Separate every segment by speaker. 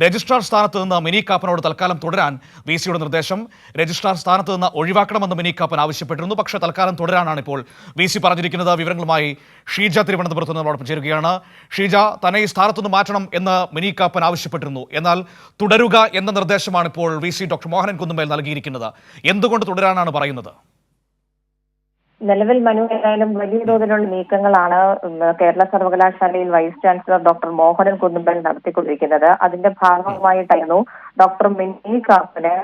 Speaker 1: Registrar സ്ഥാനത്ത് നിന്ന് mini കാപ്പനോട് തൽക്കാലം തുടരാൻ വി സിയുടെ നിർദ്ദേശം. രജിസ്ട്രാർ സ്ഥാനത്ത് നിന്ന് ഒഴിവാക്കണമെന്ന് മിനി കാപ്പൻ ആവശ്യപ്പെട്ടിരുന്നു. പക്ഷേ തൽക്കാലം തുടരാനാണ് ഇപ്പോൾ വി സി പറഞ്ഞിരിക്കുന്നത്. വിവരങ്ങളുമായി ഷീജ തിരുവനന്തപുരത്ത് നിന്ന് നമ്മളോടൊപ്പം ചേരുകയാണ്. ഷീജ തന്നെ ഈ സ്ഥാനത്തുനിന്ന് മാറ്റണം എന്ന് മിനി കാപ്പൻ ആവശ്യപ്പെട്ടിരുന്നു. എന്നാൽ തുടരുക എന്ന നിർദ്ദേശമാണ് ഇപ്പോൾ V C doctor Mohanan Kunnummal നൽകിയിരിക്കുന്നത്. എന്തുകൊണ്ട് തുടരാനാണ് പറയുന്നത്?
Speaker 2: നിലവിൽ മനു ഏതായാലും വലിയ തോതിലുള്ള നീക്കങ്ങളാണ് കേരള സർവകലാശാലയിൽ vice chancellor doctor Mohanan Kunnummal നടത്തിക്കൊണ്ടിരിക്കുന്നത് അതിന്റെ ഭാഗമായിട്ടായിരുന്നു ഡോക്ടർ മിനി കാപ്പന്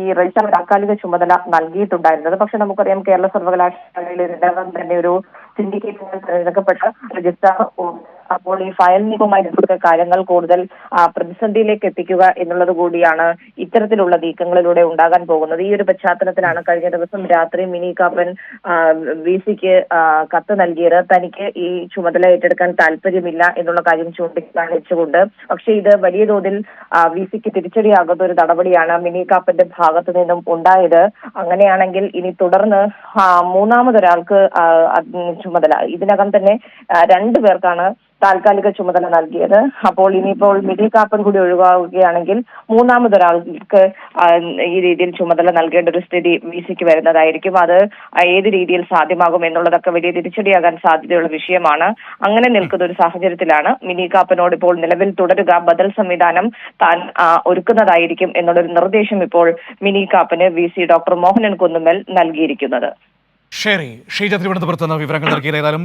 Speaker 2: ഈ രജിസ്റ്റർ താൽക്കാലിക ചുമതല നൽകിയിട്ടുണ്ടായിരുന്നത് പക്ഷെ നമുക്കറിയാം കേരള സർവകലാശാലയിൽ ഇതിനകം തന്നെ ഒരു സിൻഡിക്കേറ്റ് തിരഞ്ഞെടുക്കപ്പെട്ട ഉണ്ട്. അപ്പോൾ ഈ ഫയൽ നിയമവുമായി ബന്ധപ്പെട്ട കാര്യങ്ങൾ കൂടുതൽ പ്രതിസന്ധിയിലേക്ക് എത്തിക്കുക എന്നുള്ളത് കൂടിയാണ് ഇത്തരത്തിലുള്ള നീക്കങ്ങളിലൂടെ ഉണ്ടാകാൻ പോകുന്നത്. ഈ ഒരു പശ്ചാത്തലത്തിലാണ് കഴിഞ്ഞ ദിവസം രാത്രി മിനി കാപ്പൻ വി സിക്ക് കത്ത് നൽകിയത്. തനിക്ക് ഈ ചുമതല ഏറ്റെടുക്കാൻ താല്പര്യമില്ല എന്നുള്ള കാര്യം ചൂണ്ടിക്കാണിച്ചുകൊണ്ട്. പക്ഷേ ഇത് വലിയ തോതിൽ വി സിക്ക് തിരിച്ചടിയാകുന്ന ഒരു നടപടിയാണ് മിനി കാപ്പന്റെ ഭാഗത്തു നിന്നും ഉണ്ടായത്. അങ്ങനെയാണെങ്കിൽ ഇനി തുടർന്ന് മൂന്നാമതൊരാൾക്ക് ചുമതല. ഇതിനകം തന്നെ രണ്ടു പേർക്കാണ് താൽക്കാലിക ചുമതല നൽകിയത്. അപ്പോൾ ഇനിയിപ്പോൾ മിഡിൽ കാപ്പൻ കൂടി ഒഴിവാകുകയാണെങ്കിൽ മൂന്നാമതൊരാൾക്ക് ഈ രീതിയിൽ ചുമതല നൽകേണ്ട ഒരു സ്ഥിതി വി സിക്ക് വരുന്നതായിരിക്കും. അത് ഏത് രീതിയിൽ സാധ്യമാകും എന്നുള്ളതൊക്കെ വലിയ തിരിച്ചടിയാകാൻ സാധ്യതയുള്ള വിഷയമാണ്. അങ്ങനെ നിൽക്കുന്ന ഒരു സാഹചര്യത്തിലാണ് മിനി കാപ്പനോട് ഇപ്പോൾ നിലവിൽ തുടരുക. ബദൽ സംവിധാനം താൻ ഒരുക്കുന്നതായിരിക്കും എന്നുള്ളൊരു നിർദ്ദേശം ഇപ്പോൾ Mini കാപ്പന് V C doctor Mohanan Kunnummal നൽകിയിരിക്കുന്നത്.
Speaker 1: ശരി ഷീജ തിരുവനന്തപുരത്ത് നിന്ന് വിവരങ്ങൾ നൽകിയത് ഏതായാലും